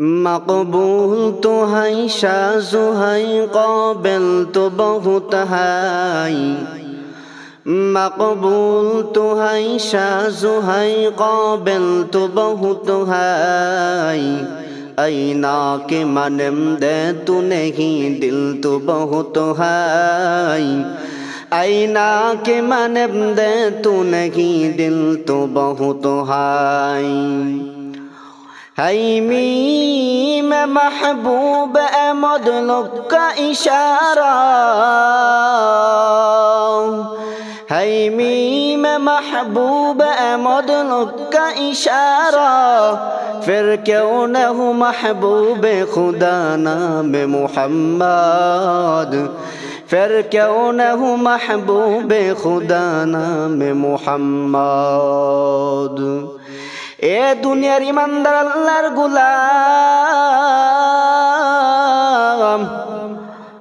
مقبول تو ہے شازو ہے قابل تو بہت ہے مقبول تو ہے شازو ہے قابل تو بہت ہے اینا کے منم دے تو نہیں دل تو بہت ہے আইনা কে মানে দে তু নাকি দিল তো বহুত হাই হাইমিম মাহবুব আহমদ নক্কা ইশারা। হাইমিম মাহবুব আহমদ নক্কা ইশারা। ফির কেউ নহু মাহবুবে খুদা নামে মুহাম্মদ। ফির কেউ নহু মাহবুবে খুদা নামে মুহাম্মদ। এ দুনিয়ার ইমানদার আল্লাহর গুলাম।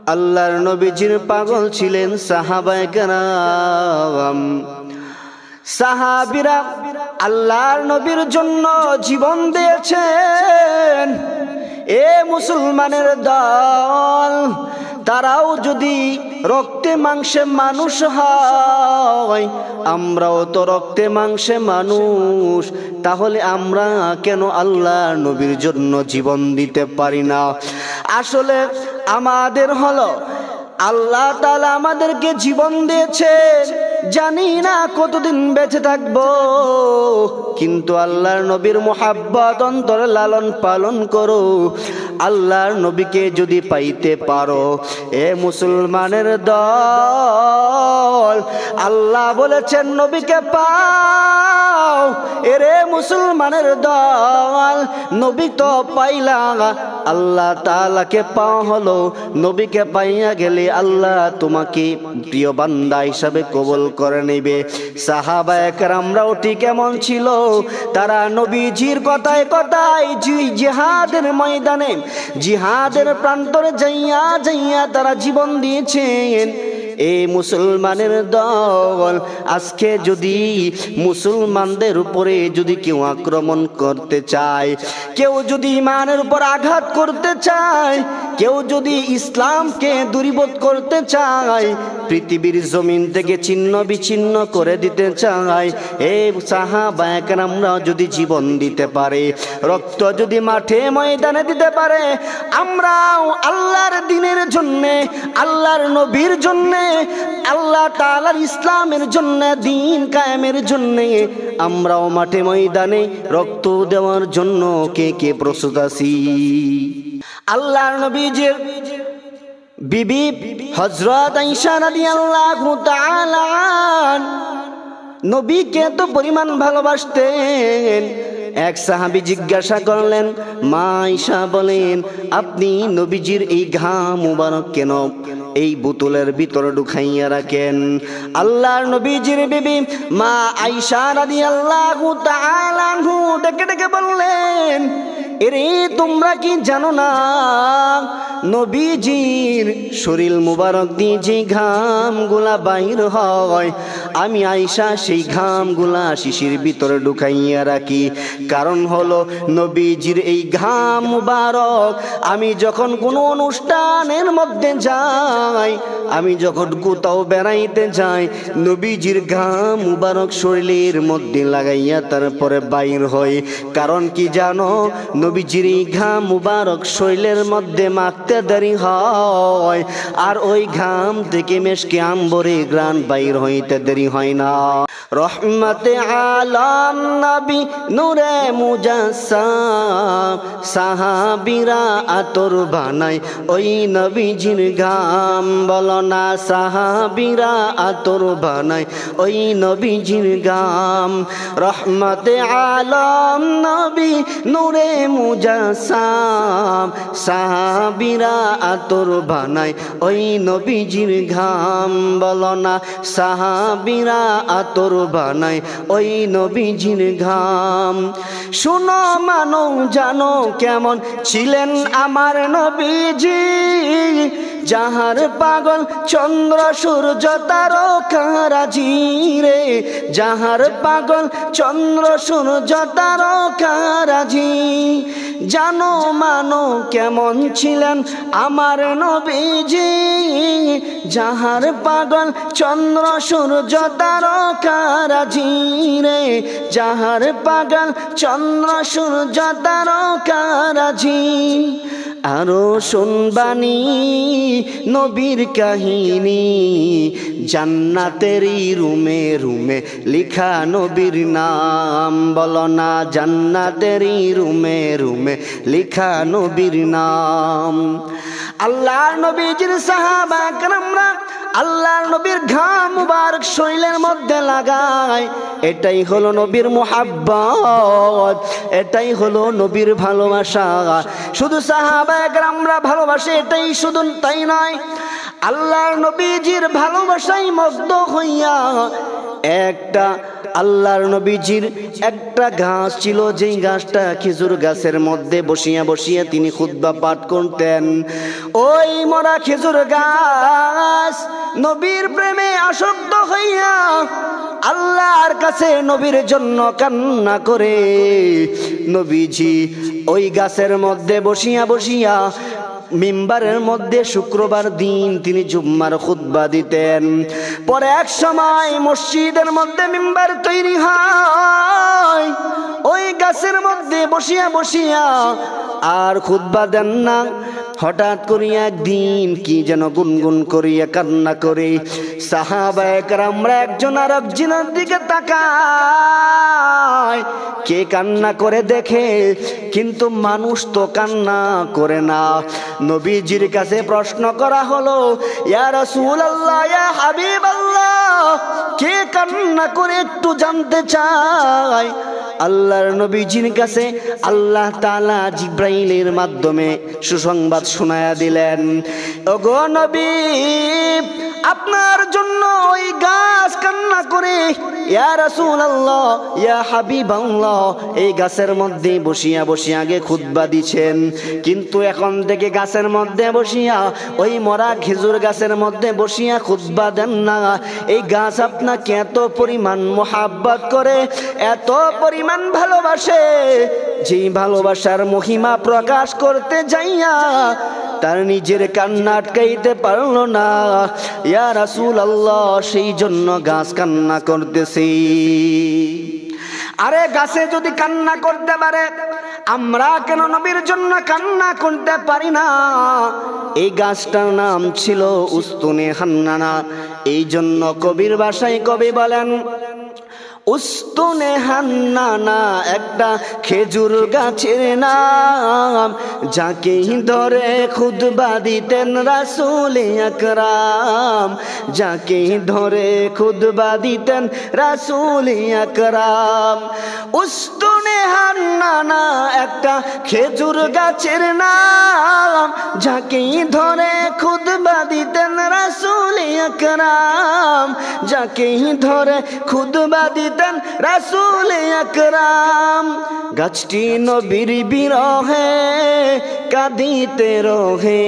আল্লাহর নবীজির পাগল ছিলেন সাহাবায়ে কেরাম। সাহাবিরা আল্লাহর নবীর জন্য জীবন দিয়েছেন। এ মুসলমানের দল তারাও যদি রক্তে মাংসে মানুষ হয়, আমরাও তো রক্তে মাংসে মানুষ, তাহলে আমরা কেন আল্লাহ নবীর জন্য জীবন দিতে পারি না? আসলে আমাদের হলো, আল্লাহ তালা আমাদেরকে জীবন দিয়েছেন। জানি না কতদিন বেঁচে থাকব, কিন্তু আল্লাহর নবীর মোহাব্বত অন্তরে লালন পালন করো। আল্লাহর নবীকে যদি পাইতে পারো, এ মুসলমানের দল, আল্লাহ বলেছেন, নবীকে পাও এরে মুসলমানের দল, নবী তো পাইলা আল্লাহ তালাকে পাওয়া হলো, নবীকে পাইয়া গেলে আল্লাহ তোমাকে প্রিয় বান্দা হিসাবে কবল করে নেবে। সাহাবা একরামরাও ঠিক এমন ছিল। তারা নবীজির কথায় কথায় জিহাদের ময়দানে, জিহাদের প্রান্তরে যাইয়া যাইয়া তারা জীবন দিয়েছেন। এই মুসলমানের দল, আজকে যদি মুসলমানদের উপরে যদি কেউ আক্রমণ করতে চায়, কেউ যদি ইমানের উপর আঘাত করতে চায় কেউ যদি ইসলামকে দূরীবোধ করতে চায়, পৃথিবীর জমিন থেকে ছিন্ন বিচ্ছিন্ন করে দিতে চায় এই সাহাবায়াকরামরা যদি জীবন দিতে পারে, রক্ত যদি মাঠে ময়দানে দিতে পারে, আমরাও আল্লাহর দিনের জন্যে, আল্লাহর নবীর জন্যে, আল্লাহ তালার ইসলামের জন্য, দিন কায়েমের জন্যে, আমরাও মাঠে ময়দানে রক্ত দেওয়ার জন্য কে কে প্রস্তুত আছি? আল্লাহর নবীজের বিবি হজরত নবীকে তো পরিমাণ ভালোবাসতেন। এক সাহাবি জিজ্ঞাসা করলেন, মা আইসা বলেন, আপনি নবীজির এই ঘাম মুবারক কেন এই বোতলের ভিতরে ঢুকাইয়া রাখেন? আল্লাহর নবীজির বিবি মা আইসা তাআলা আনহু ডেকে ডেকে বললেন এরে তোমরা কি জানো না? নবীজির শরীর মুবারক দিয়ে যে ঘামগুলা বাহির হয়, আমি আইসা সেই ঘামগুলা শিশির ভিতরে ঢুকাইয়া রাখি। কারণ হলো নবীজির এই ঘাম মুবারক, আমি যখন কোনো অনুষ্ঠানের মধ্যে যাই, আমি যখন কোথাও বেড়াইতে যাই, নবীজির ঘাম মুবারক শরীরের মধ্যে লাগাইয়া তারপরে বাইর হয় কারণ কি জানো? নবীজির এই ঘাম মুবারক শরীরের মধ্যে মাখতে দেরি হয়। আর ওই ঘাম থেকে মেশকে আম্বরে গ্রান বাইর হইতে দেরি হয় না। রহমতে আলম নবী নূরে মুজাসসাম। সাহাবিরা আতর বানাই ওই নবীজির ঘাম। বলো না, সাহাবিরা আতর বানাই ওই নবীজির গাম রহমতে আলম নবী নূরে মুজাসসাম। সাহাবিরা আতর বানাই ওই নবীজির ঘাম বলো না, সাহাবিরা আতর বানাই ওই নবীজির ঘাম। শুনো মানো, জানো কেমন ছিলেন আমার নবীজি। যাহার পাগল চন্দ্র, সূর্য তারকারাজি রে। যাহার পাগল চন্দ্র, সূর্য তারকারাজি জানো, মানো কেমন ছিলেন আমার নবীজি? যাহার পাগল চন্দ্র, সূর্য তারকারাজি রে যাহার পাগল চন্দ্র, সূর্য, তারকারাজি। আরও শুনবানি নবীর কাহিনী। জান্নাতেরই রুমে রুমে লিখা নবীর নাম। বলো না জান্নাতেরই রুমে রুমে লিখা নবীর নাম। আল্লাহ নবীজির সাহাবা আমরা আল্লাহর নবীর ঘাম মুবারক শরীরের মধ্যে লাগায়। এটাই হলো নবীর মোহাব্বত, এটাই হলো নবীর ভালোবাসা। শুধু সাহাবা আমরা ভালোবাসে, এটাই শুধু তাই নয়, আল্লাহর নবীজির ভালোবাসাই মগ্ন হইয়া একটা আল্লাহর নবীজির একটা গাছ ছিল, যেই গাছটা খেজুর গাছের মধ্যে বসিয়া বসিয়া তিনি খুদ্া পাঠ করতেন। ওই মরা খেজুর গাছ নবীর প্রেমে আসক্ত হইয়া আল্লাহর কাছে নবীর জন্য কান্না করে। নবীজি ওই গাছের মধ্যে বসিয়া বসিয়া মিম্বারের মধ্যে শুক্রবার দিন তিনি জুম্মার খুদ্া দিতেন। পরে এক সময় মসজিদের মধ্যে মিম্বার তৈরি হয়। ওই গাছের মধ্যে বসিয়া বসিয়া আর খুদ্া দেন না। হঠাৎ করিয়া একদিন কি যেন গুনগুন করিয়া কান্না করে। সাহাবায়ক আমরা একজন আর একজনের দিকে তাকায়। কে কান্না করে দেখে? কিন্তু মানুষ তো কান্না করে না। নবীজির কাছে প্রশ্ন করা হলো, ইয়া রাসূলুল্লাহ, ইয়া হাবিবাল্লাহ, কে কান্না করে একটু জানতে চায়? আল্লাহর নবীজির কাছে আল্লাহ তালা জিব্রাইলের মাধ্যমে সুসংবাদ শোনায়া দিলেন। ওগো নবী, আপনার জন্য ওই গাছ কান্না করে, ইয়া রাসূলুল্লাহ, ইয়া হাবিবাল্লাহ, এই গাছের মধ্যে বসিয়া বসিয়া আগে খুতবা দিছেন। কিন্তু এখন থেকে গাছের মধ্যে বসিয়া, ওই মরা খেজুর গাছের মধ্যে বসিয়া খুতবা দেন না। এই গাছ আপনাকে এত পরিমাণ মোহাব্বত করে, এত পরিমাণ ভালোবাসে, যেই ভালোবাসার মহিমা প্রকাশ করতে যাইয়া তার নিজের কান্না আটকাইতে পারল না। ইয়া রাসূল আল্লাহ সেই জন্য গাছ কান্না করতেছি। আরে গাছে যদি কান্না করতে পারে, আমরা কেন নবীর জন্য কান্না করতে পারি না? এই গাছটার নাম ছিল উস্তুনে হান্নানা। এই জন্য কবির ভাষায় কবি বলেন উস্তুনে হান্নানা, একটা খেজুর গাছের নাম, যাকে ধরে খুদবা দিতেন রাসুল আকরাম, যাকে ধরে খুদবা দিতেন রাসুল আকরাম। উস্তুনে হান্নানা, একটা খেজুর গাছের নাম, যাকে ধরে খুদবা দিতেন আকরাম, যাকে ধরে খুদবা দিতেন রাসুল আকরাম। গাছটি নবীর বিরহে, কাঁদিতে রহে।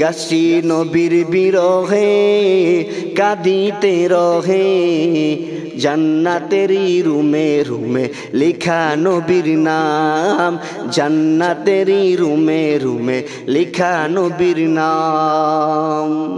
গাছটি নবীর বিরহে, কাঁদিতে রহে। জান্নাতেরই রুমে রুমে লেখা নবীর নাম। জান্নাতেরই রুমে রুমে লেখা নবীর নাম।